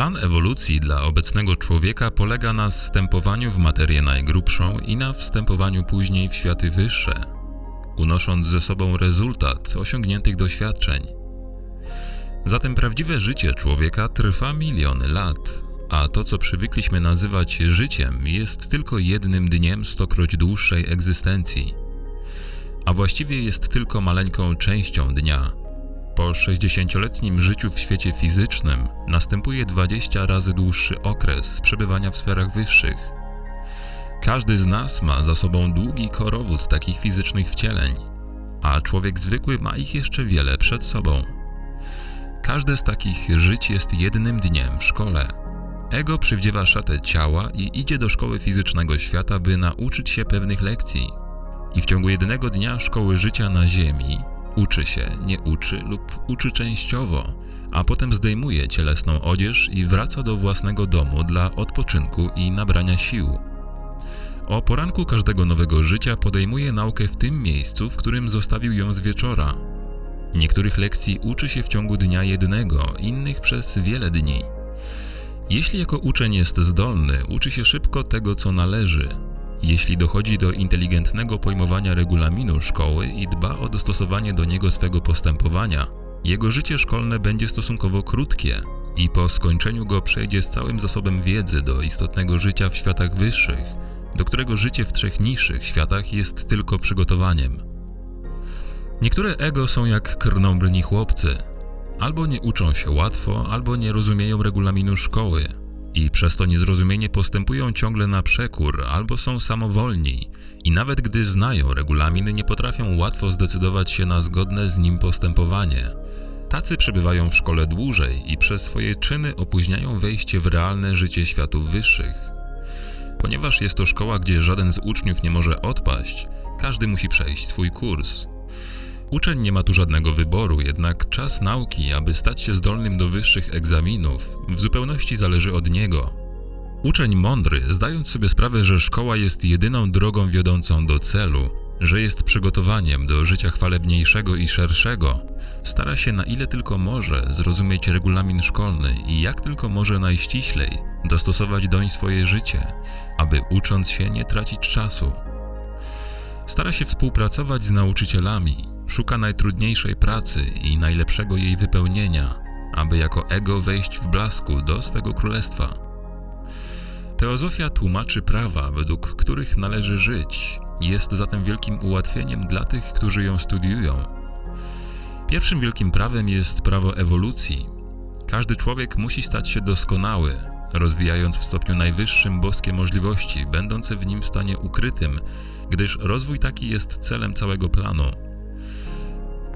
Plan ewolucji dla obecnego człowieka polega na wstępowaniu w materię najgrubszą i na wstępowaniu później w światy wyższe, unosząc ze sobą rezultat osiągniętych doświadczeń. Zatem prawdziwe życie człowieka trwa miliony lat, a to, co przywykliśmy nazywać życiem, jest tylko jednym dniem stokroć dłuższej egzystencji, a właściwie jest tylko maleńką częścią dnia. Po 60-letnim życiu w świecie fizycznym następuje 20 razy dłuższy okres przebywania w sferach wyższych. Każdy z nas ma za sobą długi korowód takich fizycznych wcieleń, a człowiek zwykły ma ich jeszcze wiele przed sobą. Każde z takich żyć jest jednym dniem w szkole. Ego przywdziewa szatę ciała i idzie do szkoły fizycznego świata, by nauczyć się pewnych lekcji. I w ciągu jednego dnia szkoły życia na Ziemi uczy się, nie uczy lub uczy częściowo, a potem zdejmuje cielesną odzież i wraca do własnego domu dla odpoczynku i nabrania sił. O poranku każdego nowego życia podejmuje naukę w tym miejscu, w którym zostawił ją z wieczora. Niektórych lekcji uczy się w ciągu dnia jednego, innych przez wiele dni. Jeśli jako uczeń jest zdolny, uczy się szybko tego, co należy. Jeśli dochodzi do inteligentnego pojmowania regulaminu szkoły i dba o dostosowanie do niego swego postępowania, jego życie szkolne będzie stosunkowo krótkie i po skończeniu go przejdzie z całym zasobem wiedzy do istotnego życia w światach wyższych, do którego życie w trzech niższych światach jest tylko przygotowaniem. Niektóre ego są jak krnąbrni chłopcy. Albo nie uczą się łatwo, albo nie rozumieją regulaminu szkoły i przez to niezrozumienie postępują ciągle na przekór, albo są samowolni i nawet gdy znają regulamin, nie potrafią łatwo zdecydować się na zgodne z nim postępowanie. Tacy przebywają w szkole dłużej i przez swoje czyny opóźniają wejście w realne życie światów wyższych. Ponieważ jest to szkoła, gdzie żaden z uczniów nie może odpaść, każdy musi przejść swój kurs. Uczeń nie ma tu żadnego wyboru, jednak czas nauki, aby stać się zdolnym do wyższych egzaminów, w zupełności zależy od niego. Uczeń mądry, zdając sobie sprawę, że szkoła jest jedyną drogą wiodącą do celu, że jest przygotowaniem do życia chwalebniejszego i szerszego, stara się na ile tylko może zrozumieć regulamin szkolny i jak tylko może najściślej dostosować doń swoje życie, aby ucząc się nie tracić czasu. Stara się współpracować z nauczycielami, szuka najtrudniejszej pracy i najlepszego jej wypełnienia, aby jako ego wejść w blasku do swego królestwa. Teozofia tłumaczy prawa, według których należy żyć, jest zatem wielkim ułatwieniem dla tych, którzy ją studiują. Pierwszym wielkim prawem jest prawo ewolucji. Każdy człowiek musi stać się doskonały, rozwijając w stopniu najwyższym boskie możliwości, będące w nim w stanie ukrytym, gdyż rozwój taki jest celem całego planu.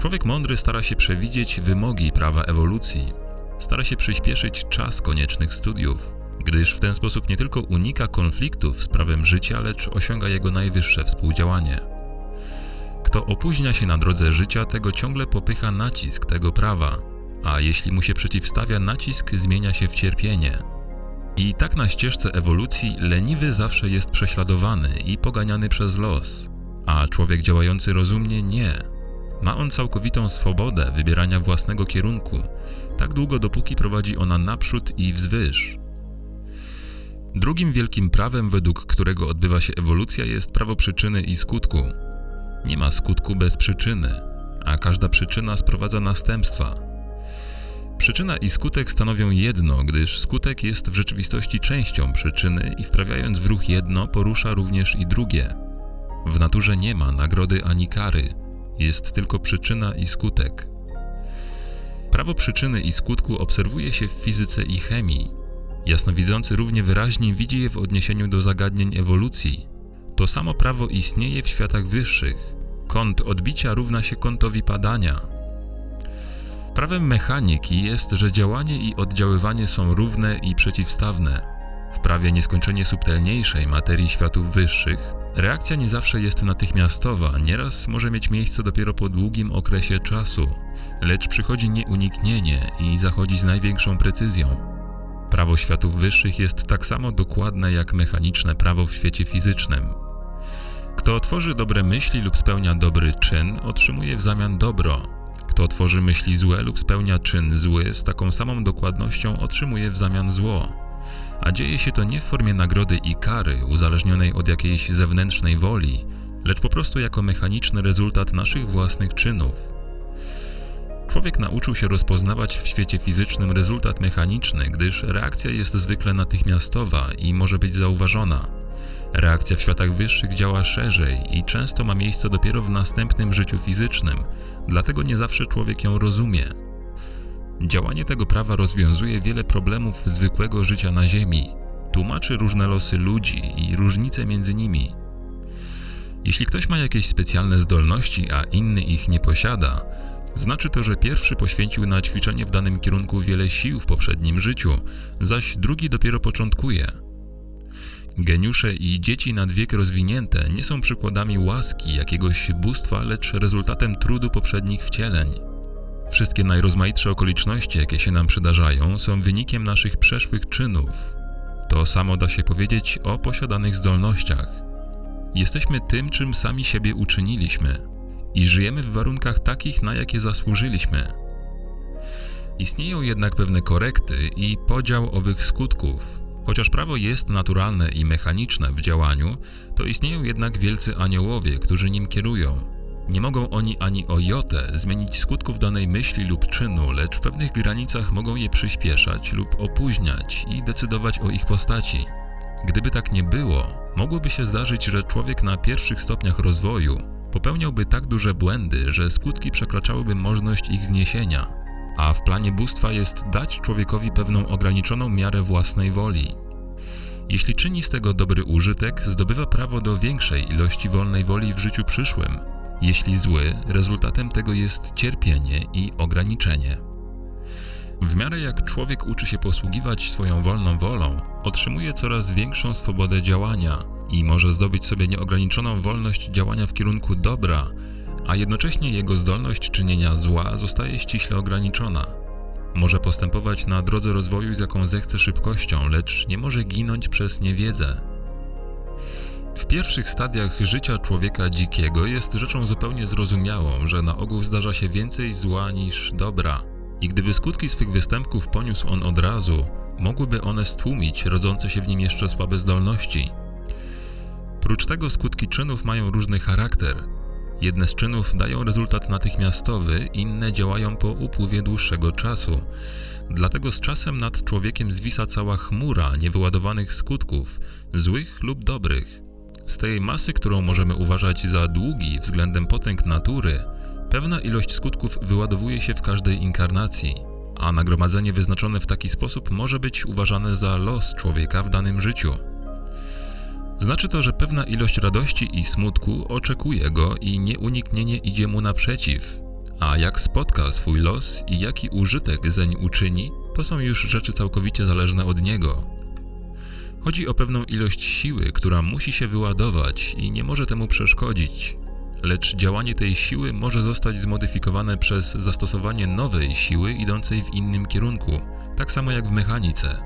Człowiek mądry stara się przewidzieć wymogi prawa ewolucji, stara się przyspieszyć czas koniecznych studiów, gdyż w ten sposób nie tylko unika konfliktów z prawem życia, lecz osiąga jego najwyższe współdziałanie. Kto opóźnia się na drodze życia, tego ciągle popycha nacisk tego prawa, a jeśli mu się przeciwstawia, nacisk zmienia się w cierpienie. I tak na ścieżce ewolucji leniwy zawsze jest prześladowany i poganiany przez los, a człowiek działający rozumnie nie ma on całkowitą swobodę wybierania własnego kierunku, tak długo dopóki prowadzi ona naprzód i wzwyż. Drugim wielkim prawem, według którego odbywa się ewolucja, jest prawo przyczyny i skutku. Nie ma skutku bez przyczyny, a każda przyczyna sprowadza następstwa. Przyczyna i skutek stanowią jedno, gdyż skutek jest w rzeczywistości częścią przyczyny i wprawiając w ruch jedno, porusza również i drugie. W naturze nie ma nagrody ani kary jest tylko przyczyna i skutek. Prawo przyczyny i skutku obserwuje się w fizyce i chemii. Jasnowidzący równie wyraźnie widzi je w odniesieniu do zagadnień ewolucji. To samo prawo istnieje w światach wyższych. Kąt odbicia równa się kątowi padania. Prawem mechaniki jest, że działanie i oddziaływanie są równe i przeciwstawne. W prawie nieskończenie subtelniejszej materii światów wyższych Reakcja nie zawsze jest natychmiastowa, nieraz może mieć miejsce dopiero po długim okresie czasu, lecz przychodzi nieuniknienie i zachodzi z największą precyzją. Prawo światów wyższych jest tak samo dokładne jak mechaniczne prawo w świecie fizycznym. Kto tworzy dobre myśli lub spełnia dobry czyn, otrzymuje w zamian dobro. Kto tworzy myśli złe lub spełnia czyn zły, z taką samą dokładnością otrzymuje w zamian zło. A dzieje się to nie w formie nagrody i kary uzależnionej od jakiejś zewnętrznej woli, lecz po prostu jako mechaniczny rezultat naszych własnych czynów. Człowiek nauczył się rozpoznawać w świecie fizycznym rezultat mechaniczny, gdyż reakcja jest zwykle natychmiastowa i może być zauważona. Reakcja w światach wyższych działa szerzej i często ma miejsce dopiero w następnym życiu fizycznym, dlatego nie zawsze człowiek ją rozumie. Działanie tego prawa rozwiązuje wiele problemów zwykłego życia na Ziemi, tłumaczy różne losy ludzi i różnice między nimi. Jeśli ktoś ma jakieś specjalne zdolności, a inny ich nie posiada, znaczy to, że pierwszy poświęcił na ćwiczenie w danym kierunku wiele sił w poprzednim życiu, zaś drugi dopiero początkuje. Geniusze i dzieci nad wiek rozwinięte nie są przykładami łaski jakiegoś bóstwa, lecz rezultatem trudu poprzednich wcieleń. Wszystkie najrozmaitsze okoliczności, jakie się nam przydarzają, są wynikiem naszych przeszłych czynów. To samo da się powiedzieć o posiadanych zdolnościach. Jesteśmy tym, czym sami siebie uczyniliśmy i żyjemy w warunkach takich, na jakie zasłużyliśmy. Istnieją jednak pewne korekty i podział owych skutków. Chociaż prawo jest naturalne i mechaniczne w działaniu, to istnieją jednak wielcy aniołowie, którzy nim kierują. Nie mogą oni ani o jotę zmienić skutków danej myśli lub czynu, lecz w pewnych granicach mogą je przyspieszać lub opóźniać i decydować o ich postaci. Gdyby tak nie było, mogłoby się zdarzyć, że człowiek na pierwszych stopniach rozwoju popełniałby tak duże błędy, że skutki przekraczałyby możliwość ich zniesienia. A w planie bóstwa jest dać człowiekowi pewną ograniczoną miarę własnej woli. Jeśli czyni z tego dobry użytek, zdobywa prawo do większej ilości wolnej woli w życiu przyszłym. Jeśli zły, rezultatem tego jest cierpienie i ograniczenie. W miarę jak człowiek uczy się posługiwać swoją wolną wolą, otrzymuje coraz większą swobodę działania i może zdobyć sobie nieograniczoną wolność działania w kierunku dobra, a jednocześnie jego zdolność czynienia zła zostaje ściśle ograniczona. Może postępować na drodze rozwoju z jaką zechce szybkością, lecz nie może ginąć przez niewiedzę. W pierwszych stadiach życia człowieka dzikiego jest rzeczą zupełnie zrozumiałą, że na ogół zdarza się więcej zła niż dobra. I gdyby skutki swych występków poniósł on od razu, mogłyby one stłumić rodzące się w nim jeszcze słabe zdolności. Prócz tego skutki czynów mają różny charakter. Jedne z czynów dają rezultat natychmiastowy, inne działają po upływie dłuższego czasu. Dlatego z czasem nad człowiekiem zwisa cała chmura niewyładowanych skutków, złych lub dobrych. Z tej masy, którą możemy uważać za długi względem potęg natury, pewna ilość skutków wyładowuje się w każdej inkarnacji, a nagromadzenie wyznaczone w taki sposób może być uważane za los człowieka w danym życiu. Znaczy to, że pewna ilość radości i smutku oczekuje go i nieuniknienie idzie mu naprzeciw, a jak spotka swój los i jaki użytek zeń uczyni, to są już rzeczy całkowicie zależne od niego. Chodzi o pewną ilość siły, która musi się wyładować i nie może temu przeszkodzić. Lecz działanie tej siły może zostać zmodyfikowane przez zastosowanie nowej siły idącej w innym kierunku, tak samo jak w mechanice.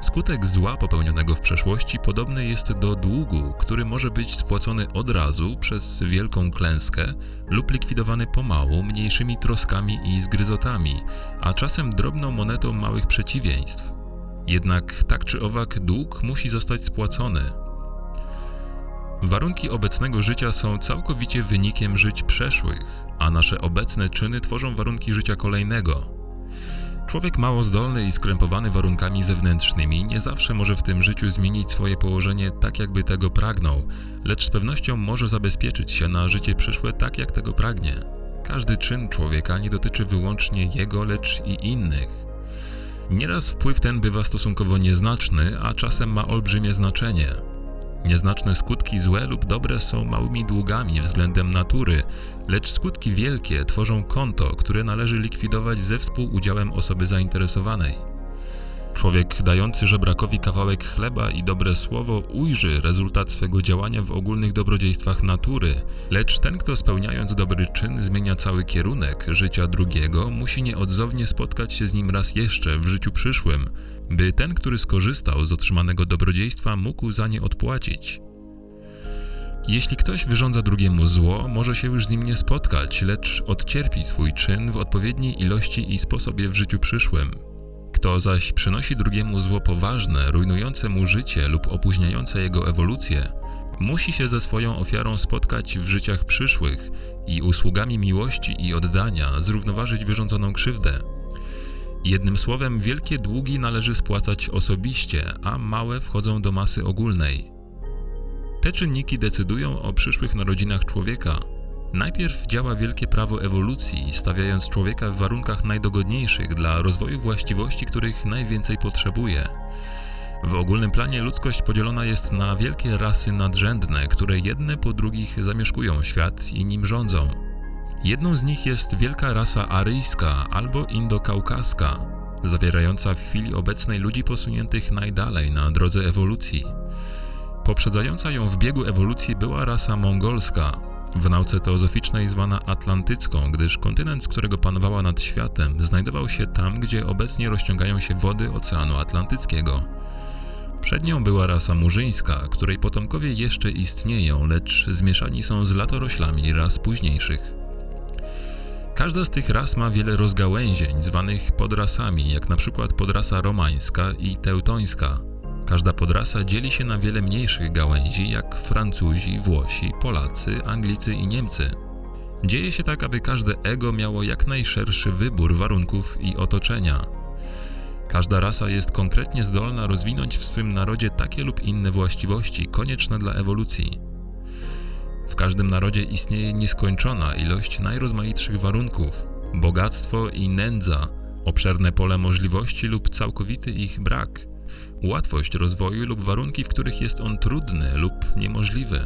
Skutek zła popełnionego w przeszłości podobny jest do długu, który może być spłacony od razu przez wielką klęskę lub likwidowany pomału mniejszymi troskami i zgryzotami, a czasem drobną monetą małych przeciwieństw. Jednak tak czy owak dług musi zostać spłacony. Warunki obecnego życia są całkowicie wynikiem żyć przeszłych, a nasze obecne czyny tworzą warunki życia kolejnego. Człowiek mało zdolny i skrępowany warunkami zewnętrznymi nie zawsze może w tym życiu zmienić swoje położenie tak, jakby tego pragnął, lecz z pewnością może zabezpieczyć się na życie przyszłe tak, jak tego pragnie. Każdy czyn człowieka nie dotyczy wyłącznie jego, lecz i innych. Nieraz wpływ ten bywa stosunkowo nieznaczny, a czasem ma olbrzymie znaczenie. Nieznaczne skutki złe lub dobre są małymi długami względem natury, lecz skutki wielkie tworzą konto, które należy likwidować ze współudziałem osoby zainteresowanej. Człowiek dający żebrakowi kawałek chleba i dobre słowo ujrzy rezultat swego działania w ogólnych dobrodziejstwach natury, lecz ten, kto spełniając dobry czyn zmienia cały kierunek życia drugiego, musi nieodzownie spotkać się z nim raz jeszcze w życiu przyszłym, by ten, który skorzystał z otrzymanego dobrodziejstwa, mógł za nie odpłacić. Jeśli ktoś wyrządza drugiemu zło, może się już z nim nie spotkać, lecz odcierpi swój czyn w odpowiedniej ilości i sposobie w życiu przyszłym. Kto zaś przynosi drugiemu zło poważne, rujnujące mu życie lub opóźniające jego ewolucję, musi się ze swoją ofiarą spotkać w życiach przyszłych i usługami miłości i oddania zrównoważyć wyrządzoną krzywdę. Jednym słowem, wielkie długi należy spłacać osobiście, a małe wchodzą do masy ogólnej. Te czynniki decydują o przyszłych narodzinach człowieka. Najpierw działa wielkie prawo ewolucji, stawiając człowieka w warunkach najdogodniejszych dla rozwoju właściwości, których najwięcej potrzebuje. W ogólnym planie ludzkość podzielona jest na wielkie rasy nadrzędne, które jedne po drugich zamieszkują świat i nim rządzą. Jedną z nich jest wielka rasa aryjska albo indokaukaska, zawierająca w chwili obecnej ludzi posuniętych najdalej na drodze ewolucji. Poprzedzająca ją w biegu ewolucji była rasa mongolska, w nauce teozoficznej zwana atlantycką, gdyż kontynent, z którego panowała nad światem, znajdował się tam, gdzie obecnie rozciągają się wody Oceanu Atlantyckiego. Przed nią była rasa murzyńska, której potomkowie jeszcze istnieją, lecz zmieszani są z latoroślami ras późniejszych. Każda z tych ras ma wiele rozgałęzień, zwanych podrasami, jak na przykład podrasa romańska i teutońska. Każda podrasa dzieli się na wiele mniejszych gałęzi, jak Francuzi, Włosi, Polacy, Anglicy i Niemcy. Dzieje się tak, aby każde ego miało jak najszerszy wybór warunków i otoczenia. Każda rasa jest konkretnie zdolna rozwinąć w swym narodzie takie lub inne właściwości konieczne dla ewolucji. W każdym narodzie istnieje nieskończona ilość najrozmaitszych warunków, bogactwo i nędza, obszerne pole możliwości lub całkowity ich brak, łatwość rozwoju lub warunki, w których jest on trudny lub niemożliwy.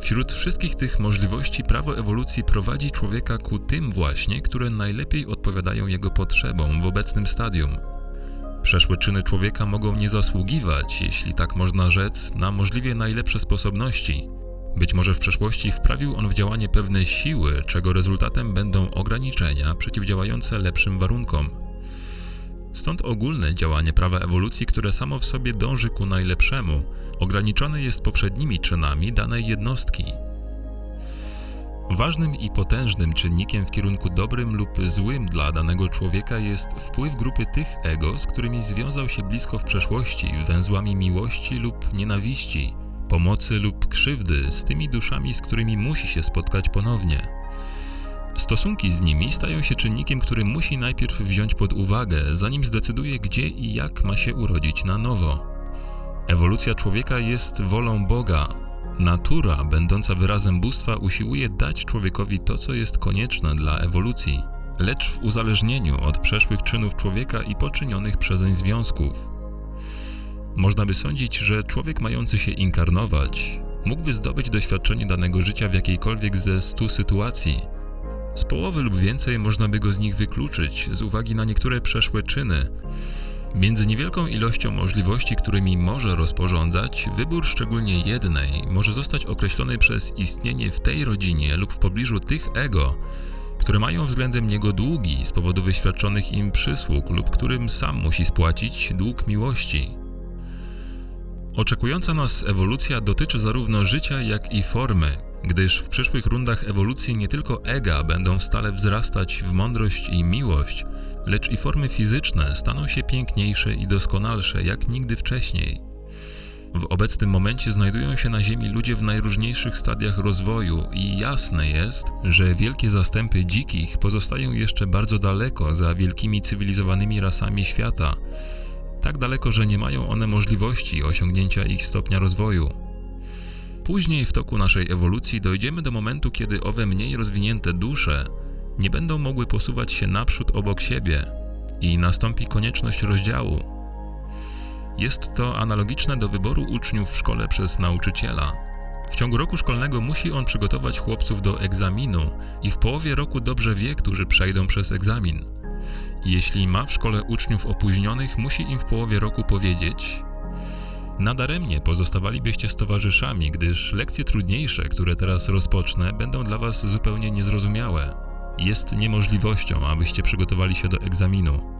Wśród wszystkich tych możliwości prawo ewolucji prowadzi człowieka ku tym właśnie, które najlepiej odpowiadają jego potrzebom w obecnym stadium. Przeszłe czyny człowieka mogą nie zasługiwać, jeśli tak można rzec, na możliwie najlepsze sposobności. Być może w przeszłości wprawił on w działanie pewne siły, czego rezultatem będą ograniczenia przeciwdziałające lepszym warunkom. Stąd ogólne działanie prawa ewolucji, które samo w sobie dąży ku najlepszemu, ograniczone jest poprzednimi czynami danej jednostki. Ważnym i potężnym czynnikiem w kierunku dobrym lub złym dla danego człowieka jest wpływ grupy tych ego, z którymi związał się blisko w przeszłości, węzłami miłości lub nienawiści, pomocy lub krzywdy z tymi duszami, z którymi musi się spotkać ponownie. Stosunki z nimi stają się czynnikiem, który musi najpierw wziąć pod uwagę, zanim zdecyduje, gdzie i jak ma się urodzić na nowo. Ewolucja człowieka jest wolą Boga. Natura, będąca wyrazem bóstwa, usiłuje dać człowiekowi to, co jest konieczne dla ewolucji, lecz w uzależnieniu od przeszłych czynów człowieka i poczynionych przezeń związków. Można by sądzić, że człowiek mający się inkarnować mógłby zdobyć doświadczenie danego życia w jakiejkolwiek ze stu sytuacji. Z połowy lub więcej można by go z nich wykluczyć z uwagi na niektóre przeszłe czyny, Między niewielką ilością możliwości, którymi może rozporządzać, wybór szczególnie jednej może zostać określony przez istnienie w tej rodzinie lub w pobliżu tych ego, które mają względem niego długi z powodu wyświadczonych im przysług lub którym sam musi spłacić dług miłości. Oczekująca nas ewolucja dotyczy zarówno życia, jak i formy, gdyż w przyszłych rundach ewolucji nie tylko ega będą stale wzrastać w mądrość i miłość, lecz i formy fizyczne staną się piękniejsze i doskonalsze jak nigdy wcześniej. W obecnym momencie znajdują się na Ziemi ludzie w najróżniejszych stadiach rozwoju i jasne jest, że wielkie zastępy dzikich pozostają jeszcze bardzo daleko za wielkimi cywilizowanymi rasami świata, tak daleko, że nie mają one możliwości osiągnięcia ich stopnia rozwoju. Później w toku naszej ewolucji dojdziemy do momentu, kiedy owe mniej rozwinięte dusze nie będą mogły posuwać się naprzód obok siebie i nastąpi konieczność rozdziału. Jest to analogiczne do wyboru uczniów w szkole przez nauczyciela. W ciągu roku szkolnego musi on przygotować chłopców do egzaminu i w połowie roku dobrze wie, którzy przejdą przez egzamin. Jeśli ma w szkole uczniów opóźnionych, musi im w połowie roku powiedzieć: Nadaremnie pozostawalibyście z towarzyszami, gdyż lekcje trudniejsze, które teraz rozpocznę, będą dla Was zupełnie niezrozumiałe jest niemożliwością, abyście przygotowali się do egzaminu.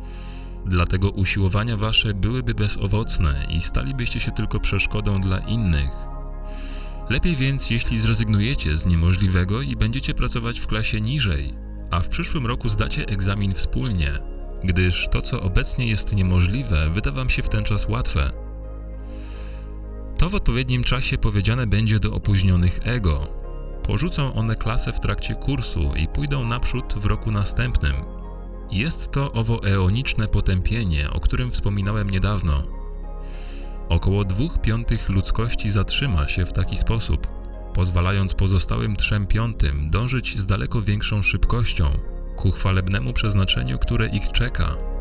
Dlatego usiłowania wasze byłyby bezowocne i stalibyście się tylko przeszkodą dla innych. Lepiej więc, jeśli zrezygnujecie z niemożliwego i będziecie pracować w klasie niżej, a w przyszłym roku zdacie egzamin wspólnie, gdyż to, co obecnie jest niemożliwe, wyda Wam się w ten czas łatwe. To w odpowiednim czasie powiedziane będzie do opóźnionych ego. Porzucą one klasę w trakcie kursu i pójdą naprzód w roku następnym. Jest to owo eoniczne potępienie, o którym wspominałem niedawno. Około dwóch piątych ludzkości zatrzyma się w taki sposób, pozwalając pozostałym trzem piątym dążyć z daleko większą szybkością ku chwalebnemu przeznaczeniu, które ich czeka.